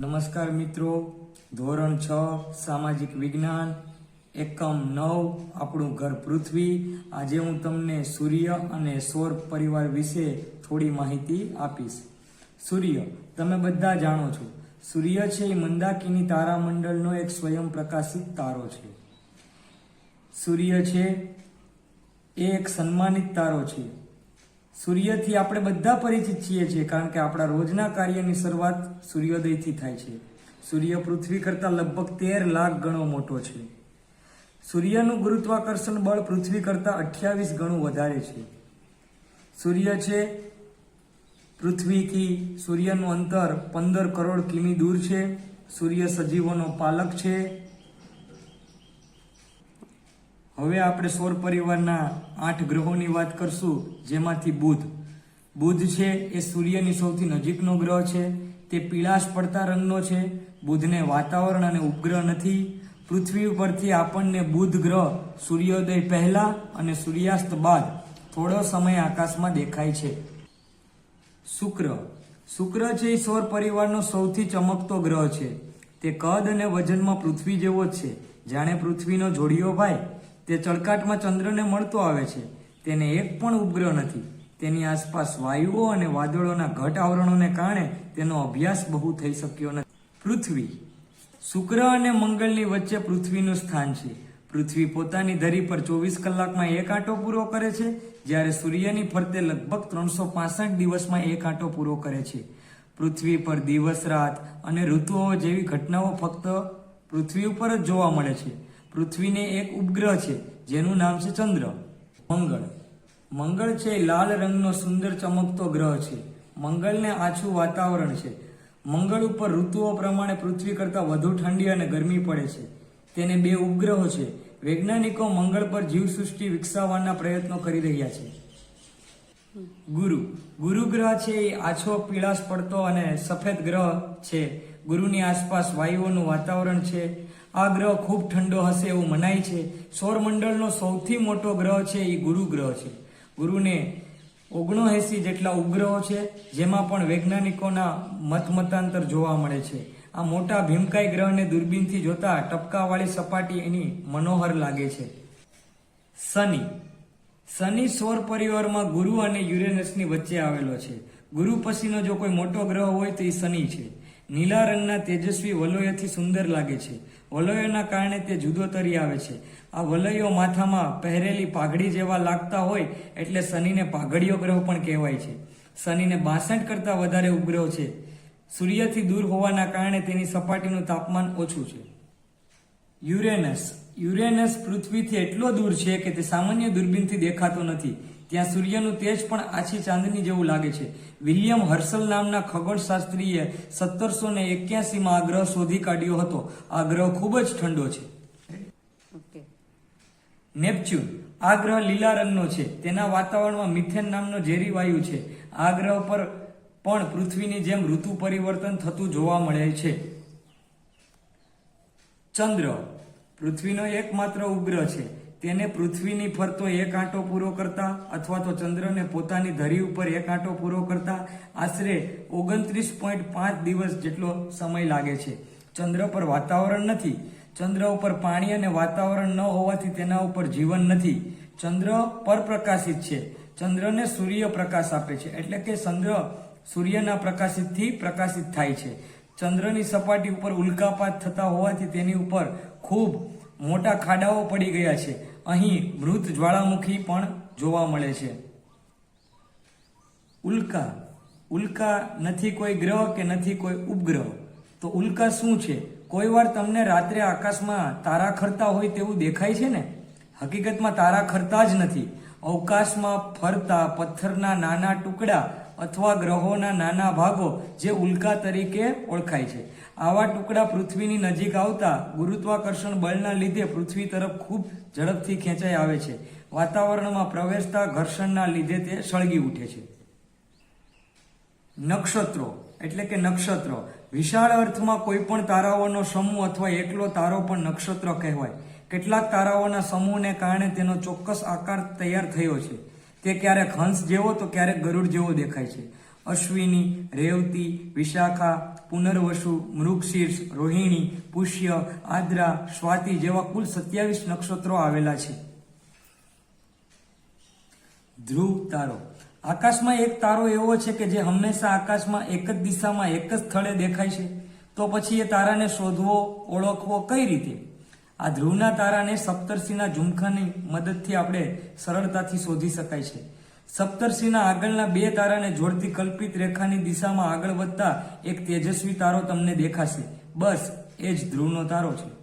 નમસ્કાર મિત્રો. ધોરણ છ, સામાજિક વિજ્ઞાન, એકમ નવ, આપણું ઘર પૃથ્વી. આજે હું તમને સૂર્ય અને સૌર પરિવાર વિશે થોડી માહિતી આપીશ. સૂર્ય, તમે બધા જાણો છો. સૂર્ય છે એ મંદાકિની તારામંડળનો એક સ્વયં પ્રકાશિત તારો છે. સૂર્ય છે એ એક સન્માનિત તારો છે. સૂર્યથી આપણે બધા પરિચિત છીએ છીએ, કારણ કે આપણા રોજના કાર્યની શરૂઆત સૂર્યોદયથી થાય છે. સૂર્ય પૃથ્વી કરતાં લગભગ તેર લાખ ગણો મોટો છે. સૂર્યનું ગુરુત્વાકર્ષણ બળ પૃથ્વી કરતાં અઠ્યાવીસ ગણું વધારે છે. સૂર્ય છે પૃથ્વીથી, સૂર્યનું અંતર પંદર કરોડ કિમી દૂર છે. સૂર્ય સજીવોનો પાલક છે. હવે આપણે સૌર પરિવારના આઠ ગ્રહોની વાત કરશું, જેમાંથી બુધ. બુધ છે, એ સૂર્યની સૌથી નજીકનો ગ્રહ છે, તે પીળાશ પડતા રંગનો છે, બુધને વાતાવરણ અને ઉપગ્રહ નથી. પૃથ્વી ઉપરથી આપણને બુધ ગ્રહ સૂર્યોદય પહેલા અને સૂર્યાસ્ત બાદ થોડો સમય આકાશમાં દેખાય છે. શુક્ર. શુક્ર છે, એ સૌર પરિવારનો સૌથી ચમકતો ગ્રહ છે. તે કદ અને વજનમાં પૃથ્વી જેવો જ છે. જાણે પૃથ્વીનો જોડિયો ભાઈ તે ચળકાટમાં ચંદ્રને મળતો આવે છે. તેને એક પણ ઉપગ્રહ નથી. તેની આસપાસ વાયુઓ અને વાદળોના ઘટ આવરણોને કારણે તેનો અભ્યાસ બહુ થઈ શક્યો નથી. પૃથ્વી. શુક્ર અને મંગળની વચ્ચે પૃથ્વીનું સ્થાન છે. પૃથ્વી પોતાની ધરી પર ચોવીસ કલાકમાં એક આંટો પૂરો કરે છે, જ્યારે સૂર્યની ફરતે લગભગ ત્રણસો દિવસમાં એક આંટો પૂરો કરે છે. પૃથ્વી પર દિવસ, રાત અને ઋતુઓ જેવી ઘટનાઓ ફક્ત પૃથ્વી ઉપર જ જોવા મળે છે. પૃથ્વીને એક ઉપગ્રહ છે, જેનું નામ છે ચંદ્ર. મંગળ. મંગળ છે લાલ રંગનો સુંદર ચમકતો ગ્રહ છે. મંગળને આછું વાતાવરણ છે. મંગળ ઉપર ઋતુઓ પ્રમાણે પૃથ્વી કરતાં વધુ ઠંડી અને ગરમી પડે છે. તેને બે ઉપગ્રહો છે. વૈજ્ઞાનિકો મંગળ પર જીવસૃષ્ટિ વિકસાવવાના પ્રયત્નો કરી રહ્યા છે. ગુરુ. ગુરુ ગ્રહ છે એ આછો પીળાશ પડતો અને સફેદ ગ્રહ છે. ગુરુની આસપાસ વાયુઓનું વાતાવરણ છે. આ ગ્રહ ખૂબ ઠંડો હશે એવું મનાય છે. સૌરમંડળનો સૌથી મોટો ગ્રહ છે એ ગુરુ ગ્રહ છે. ગુરુને ઓગણોએંસી જેટલા ઉપગ્રહો છે, જેમાં પણ વૈજ્ઞાનિકોના મત મતાંતર જોવા મળે છે. આ મોટા ભીમકાય ગ્રહને દૂરબીનથી જોતા ટપકાવાળી સપાટી એની મનોહર લાગે છે. શનિ. શનિ સૌર પરિવારમાં ગુરુ અને યુરેનસની વચ્ચે આવેલો છે. ગુરુ પછીનો જો કોઈ મોટો ગ્રહ હોય તો એ શનિ છે. નીલા રંગના તેજસ્વી વલયોથી સુંદર લાગે છે. વલયોના કારણે તે જુદો તરી આવે છે. આ વલયો માથામાં પહેરેલી પાઘડી જેવા લાગતા હોય એટલે શનિને પાઘડીયો ગ્રહ પણ કહેવાય છે. શનિને બાસઠ કરતાં વધારે ઉપગ્રહ છે. સૂર્યથી દૂર હોવાના કારણે તેની સપાટીનું તાપમાન ઓછું છે. યુરેનસ યુરેનસ પૃથ્વીથી એટલો દૂર છે કે તે સામાન્ય દૂરબીનથી દેખાતો નથી. ત્યાં સૂર્યનું તેજ પણ આછી ચાંદની જેવું લાગે છે. વિલિયમ હર્સલ નામના ખગોળશાસ્ત્રીએ સત્તરસો ને એક્યાસીમાં આ ગ્રહ શોધી કાઢ્યો હતો. આ ગ્રહ ખૂબ જ ઠંડો છે. નેપચ્યુન આ ગ્રહ લીલા રંગનો છે. તેના વાતાવરણમાં મિથેન નામનો ઝેરી વાયુ છે. આ ગ્રહ પર પણ પૃથ્વીની જેમ ઋતુ પરિવર્તન થતું જોવા મળે છે. ચંદ્ર પૃથ્વીનો એકમાત્ર ઉપગ્રહ છે. તેને પૃથ્વીની ફરતો એક આંટો પૂરો કરતા અથવા તો ચંદ્રને પોતાની ધરી ઉપર એક આંટો પૂરો કરતા આશરે ઓગણત્રીસ પોઈન્ટ પાંચ દિવસ જેટલો સમય લાગે છે. ચંદ્ર પર વાતાવરણ નથી. ચંદ્ર ઉપર પાણી અને વાતાવરણ ન હોવાથી તેના ઉપર જીવન નથી. ચંદ્ર પરપ્રકાશિત છે. ચંદ્રને સૂર્ય પ્રકાશ આપે છે. એટલે કે ચંદ્ર સૂર્યના પ્રકાશિતથી પ્રકાશિત થાય છે. ચંદ્રની સપાટી ઉપર ઉલ્કાપાત થતા હોવાથી તેની ઉપર ખૂબ મોટા ખાડાઓ પડી ગયા છે. અહીં મૃત જ્વાળામુખી પણ જોવા મળે છે. ઉલ્કા. ઉલ્કા નથી કોઈ ગ્રહ કે નથી કોઈ ઉપગ્રહ? તો ઉલ્કા શું છે? કોઈ વાર તમને રાત્રે આકાશમાં તારા ખરતા હોય તેવું દેખાય છે ને? હકીકતમાં તારા ખરતા જ નથી. અવકાશમાં ફરતા પથ્થરના નાના ટુકડા અથવા ગ્રહોના નાના ભાગો જે ઉલ્કા તરીકે ઓળખાય છે. આવા ટુકડા પૃથ્વીની નજીક આવતા ગુરુત્વાકર્ષણ બળના લીધે પૃથ્વી તરફ ખૂબ ઝડપથી ખેંચાઈ આવે છે. વાતાવરણમાં પ્રવેશતા ઘર્ષણના લીધે તે સળગી ઉઠે છે. નક્ષત્રો, એટલે કે નક્ષત્રો, વિશાળ અર્થમાં કોઈ પણ તારાઓનો સમૂહ અથવા એકલો તારો પણ નક્ષત્ર કહેવાય. કેટલાક તારાઓના સમૂહને કારણે તેનો ચોક્કસ આકાર તૈયાર થયો છે. તે ક્યારેક હંસ જેવો તો ક્યારેક ગરુડ જેવો દેખાય છે. અશ્વિની, રેવતી, વિશાખા, પુનર્વસુ, મૃગશીર્ષ, રોહિણી, પુષ્ય, આદ્રા, સ્વાતિ જેવા કુલ સત્યાવીસ નક્ષત્રો આવેલા છે. ધ્રુવ તારો. આકાશમાં એક તારો એવો છે કે જે હંમેશા આકાશમાં એક જ દિશામાં એક જ સ્થળે દેખાય છે. તો પછી એ તારાને શોધવો, ઓળખવો કઈ રીતે? આ ધ્રુવના તારાને સપ્તર્ષિના ઝુમખાની મદદથી આપણે સરળતાથી શોધી શકાય છે. સપ્તર્ષિના આગળના બે તારાને જોડતી કલ્પિત રેખાની દિશામાં આગળ વધતા એક તેજસ્વી તારો તમને દેખાશે. બસ, એ જ ધ્રુવનો તારો છે.